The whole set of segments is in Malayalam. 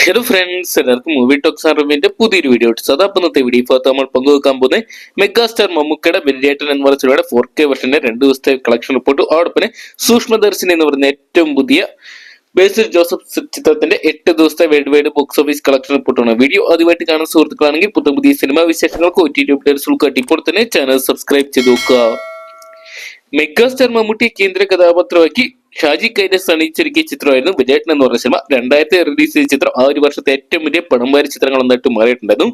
ഹലോ ഫ്രണ്ട്സ് എല്ലാവർക്കും മൂവി ടോക്സ് അറിവിന്റെ പുതിയൊരു വീഡിയോ അതാ അപ്പം ഇന്നത്തെ വീഡിയോ ഇപ്പോൾ നമ്മൾ പങ്കുവെക്കാൻ പോകുന്നത് മെഗാസ്റ്റാർ മമ്മൂക്കയുടെ വെല്ലിയേട്ടൻ എന്ന് പറഞ്ഞ സിനിമയുടെ ഫോർ കെ വെർഷന്റെ രണ്ട് ദിവസത്തെ കളക്ഷൻ റിപ്പോർട്ട് അതോടൊപ്പം സൂക്ഷ്മദർശിനി എന്ന് പറയുന്ന ഏറ്റവും പുതിയ ബേസിൽ ജോസഫ് ചിത്രത്തിന്റെ എട്ട് ദിവസത്തെ world wide box office collection റിപ്പോർട്ടാണ് വീഡിയോ ആദ്യമായിട്ട് കാണുന്ന സുഹൃത്തുക്കളാണെങ്കിൽ പുതിയ പുതിയ സിനിമാ വിശേഷങ്ങൾക്ക് ഒ ടി ടി ഉൾക്കാട്ടി ഇപ്പോൾ തന്നെ ചാനൽ സബ്സ്ക്രൈബ് ചെയ്ത് നോക്കുക. മെഗാസ്റ്റാർ മമ്മൂട്ടി കേന്ദ്ര കഥാപാത്രമാക്കി ഷാജി കൈലാസ് അണിയിച്ചൊരുക്കിയ ചിത്രമായിരുന്നു വിജയട്ടൻ എന്ന് പറഞ്ഞ സിനിമ. രണ്ടായിരത്തി റിലീസ് ചെയ്ത ചിത്രം ആ ഒരു വർഷത്തെ ഏറ്റവും വലിയ പടംവാരി ചിത്രങ്ങൾ ഒന്നായിട്ട് മാറിയിട്ടുണ്ടായിരുന്നു.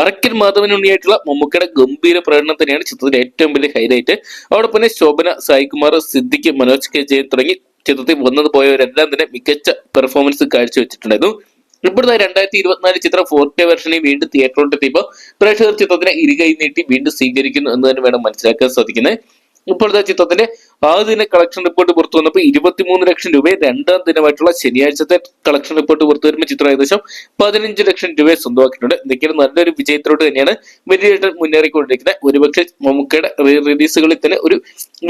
അറക്കൽ മാധവൻ ഉണ്ണിയായിട്ടുള്ള മമ്മൂക്കയുടെ ഗംഭീര പ്രകടനം തന്നെയാണ് ചിത്രത്തിലെ ഏറ്റവും വലിയ ഹൈലൈറ്റ് അതോടൊപ്പം തന്നെ ശോഭന സായികുമാർ സിദ്ദിഖ് മനോജ് കെ ജയൻ തുടങ്ങി ചിത്രത്തിൽ വന്നത് പോയവരെല്ലാം തന്നെ മികച്ച പെർഫോമൻസ് കാഴ്ചവെച്ചിട്ടുണ്ടായിരുന്നു. ഇപ്പോഴത്തെ രണ്ടായിരത്തി ഇരുപത്തിനാല് ചിത്രം ഫോർ കെ വെർഷനെ വീണ്ടും തിയേറ്ററിലോട്ട് എത്തിയപ്പോൾ പ്രേക്ഷകർ ചിത്രത്തിനെ ഇരുകൈ നീട്ടി വീണ്ടും സ്വീകരിക്കുന്നു എന്ന് തന്നെ വേണം മനസ്സിലാക്കാൻ സാധിക്കുന്നത്. ഇപ്പോഴത്തെ ചിത്രത്തിന്റെ ആദ്യ ദിന കളക്ഷൻ റിപ്പോർട്ട് പുറത്തു വന്നപ്പോൾ ഇരുപത്തിമൂന്ന് ലക്ഷം രൂപയെ രണ്ടാം ദിനമായിട്ടുള്ള ശനിയാഴ്ചത്തെ കളക്ഷൻ റിപ്പോർട്ട് പുറത്തു വരുമ്പോൾ ചിത്രം ഏകദേശം പതിനഞ്ച് ലക്ഷം രൂപയെ സ്വന്തമാക്കിയിട്ടുണ്ട്. എന്തൊക്കെയാണ് നല്ലൊരു വിജയത്തിലോട്ട് തന്നെയാണ് വെന്റിലേറ്റർ മുന്നേറിക്കൊണ്ടിരിക്കുന്നത്. ഒരുപക്ഷെ മമ്മൂക്കയുടെ റീ റിലീസുകളിൽ തന്നെ ഒരു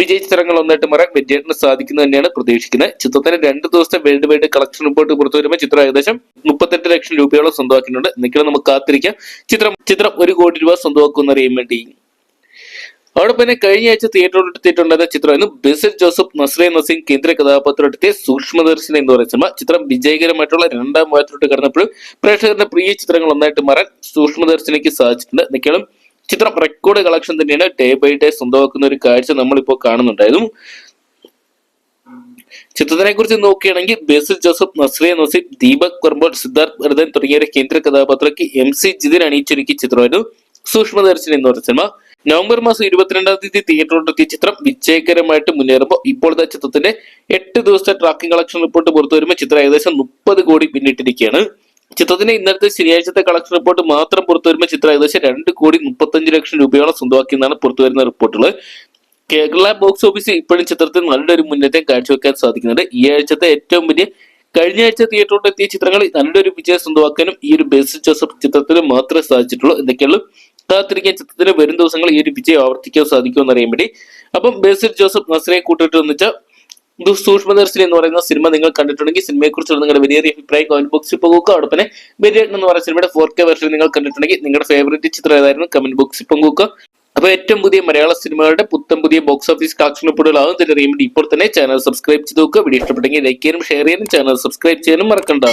വിജയ ചിത്രങ്ങൾ ഒന്നായിട്ട് മാറാൻ വെന്റിലേറ്ററിന് സാധിക്കുന്നത് തന്നെയാണ് പ്രതീക്ഷിക്കുന്നത്. ചിത്രത്തിന്റെ രണ്ട് ദിവസത്തെ വേൾഡ് വൈഡ് കളക്ഷൻ റിപ്പോർട്ട് പുറത്തു വരുമ്പോൾ ചിത്രം ഏകദേശം മുപ്പത്തെട്ട് ലക്ഷം രൂപയോളം സ്വന്തമാക്കിയിട്ടുണ്ട്. എന്തൊക്കെയാണ് നമുക്ക് കാത്തിരിക്കാം. ചിത്രം ചിത്രം ഒരു കോടി രൂപ സ്വന്തമാക്കുമെന്ന് അറിയാൻ വേണ്ടി അതോടൊപ്പം തന്നെ കഴിഞ്ഞ ആഴ്ച തിയേറ്ററിൽ എത്തിയിട്ടുണ്ടായിരുന്ന ചിത്രമായിരുന്നു ബെസിൽ ജോസഫ് നസ്ലെ നസീം കേന്ദ്ര കഥാപാത്രത്തെ സൂക്ഷ്മദർശനം എന്ന് പറയുന്ന സിനിമ. ചിത്രം വിജയകരമായിട്ടുള്ള രണ്ടാം വാരത്തിലോട്ട് കടന്നപ്പോഴും പ്രേക്ഷകരുടെ പ്രിയ ചിത്രങ്ങൾ ഒന്നായിട്ട് മാറാൻ സൂക്ഷ്മദർശനയ്ക്ക് സാധിച്ചിട്ടുണ്ട്. എന്തൊക്കെയാണ് ചിത്രം റെക്കോർഡ് കളക്ഷൻ തന്നെയാണ് ഡേ ബൈ ഡേ സ്വന്തമാക്കുന്ന ഒരു കാഴ്ച നമ്മളിപ്പോൾ കാണുന്നുണ്ടായിരുന്നു. ചിത്രത്തിനെ കുറിച്ച് നോക്കുകയാണെങ്കിൽ ബേസിൽ ജോസഫ് നസ്രിയ നസീം ദീപക് വർമ്പോൾ സിദ്ധാർത്ഥ് ഭരതൻ തുടങ്ങിയ കേന്ദ്ര കഥാപാത്രക്ക് എം സി ജിതിൻ അണിയിച്ചൊരുക്കിയ ചിത്രമായിരുന്നു സൂക്ഷ്മദർശൻ എന്ന് പറഞ്ഞ സിനിമ. നവംബർ മാസം ഇരുപത്തിരണ്ടാം തീയതി തിയേറ്ററിലെത്തിയ ചിത്രം വിജയകരമായിട്ട് മുന്നേറുമ്പോൾ ഇപ്പോഴത്തെ ചിത്രത്തിന്റെ എട്ട് ദിവസത്തെ ട്രാക്കിംഗ് കളക്ഷൻ റിപ്പോർട്ട് പുറത്തു വരുമ്പോൾ ചിത്രം ഏകദേശം മുപ്പത് കോടി പിന്നിട്ടിരിക്കുകയാണ്. ചിത്രത്തിന്റെ ഇന്നലത്തെ ശനിയാഴ്ചത്തെ കളക്ഷൻ റിപ്പോർട്ട് മാത്രം പുറത്തു വരുമ്പോൾ ചിത്രം ഏകദേശം രണ്ട് കോടി മുപ്പത്തഞ്ച് ലക്ഷം രൂപയോളം സ്വന്തമാക്കിയെന്നാണ് പുറത്തു വരുന്ന റിപ്പോർട്ടുകൾ കേരള ബോക്സ് ഓഫീസിൽ ഇപ്പോഴും ചിത്രത്തിൽ നല്ലൊരു മുന്നേറ്റം കാഴ്ചവെക്കാൻ സാധിക്കുന്നുണ്ട്. ഈ ആഴ്ചത്തെ ഏറ്റവും വലിയ കഴിഞ്ഞ ആഴ്ച തിയേറ്ററിലോട്ട് എത്തിയ ചിത്രങ്ങളിൽ നല്ലൊരു വിജയം സ്വന്തമാക്കാനും ഈ ഒരു ബേസിൽ ജോസഫ് ചിത്രത്തിന് മാത്രമേ സാധിച്ചിട്ടുള്ളൂ. എന്തൊക്കെയുള്ളൂ കാത്തിരിക്കാൻ ചിത്രത്തിൽ വരും ദിവസങ്ങൾ ഈ ഒരു വിജയം ആവർത്തിക്കാൻ സാധിക്കുമെന്ന് അറിയാൻ വേണ്ടി അപ്പം ബേസിൽ ജോസഫ് നസ്രയെ കൂട്ടിട്ട് വന്നിച്ച സൂക്ഷ്മദർശിനി എന്ന് പറയുന്ന സിനിമ നിങ്ങൾ കണ്ടിട്ടുണ്ടെങ്കിൽ സിനിമയെ കുറിച്ചുള്ള നിങ്ങളുടെ വലിയ അഭിപ്രായം കമന്റ് ബോക്സിൽ പോകുക തന്നെ വെരിയേട്ടൻ എന്ന് പറയുന്ന സിനിമയുടെ ഫോർ കെ വെർഷൻ നിങ്ങൾ കണ്ടിട്ടുണ്ടെങ്കിൽ നിങ്ങളുടെ ഫേവറേറ്റ് ചിത്രം ഏതായിരുന്നു കമന്റ് ബോക്സിൽ പങ്കുവെക്കുക. അപ്പൊ ഏറ്റവും പുതിയ മലയാള സിനിമകളുടെ പുത്തൻ പുതിയ ബോക്സ് ഓഫീസ് കളക്ഷൻ റിപ്പോർട്ടുകൾ ആകും തന്നെ അറിയുമ്പോൾ ഇപ്പോൾ തന്നെ ചാനൽ സബ്സ്ക്രൈബ് ചെയ്ത് നോക്കുക. വീഡിയോ ഇഷ്ടപ്പെട്ടെങ്കിൽ ലൈക്ക് ചെയ്യാനും ഷെയർ ചെയ്യാനും ചാനൽ സബ്സ്ക്രൈബ് ചെയ്യാനും മറക്കണ്ട.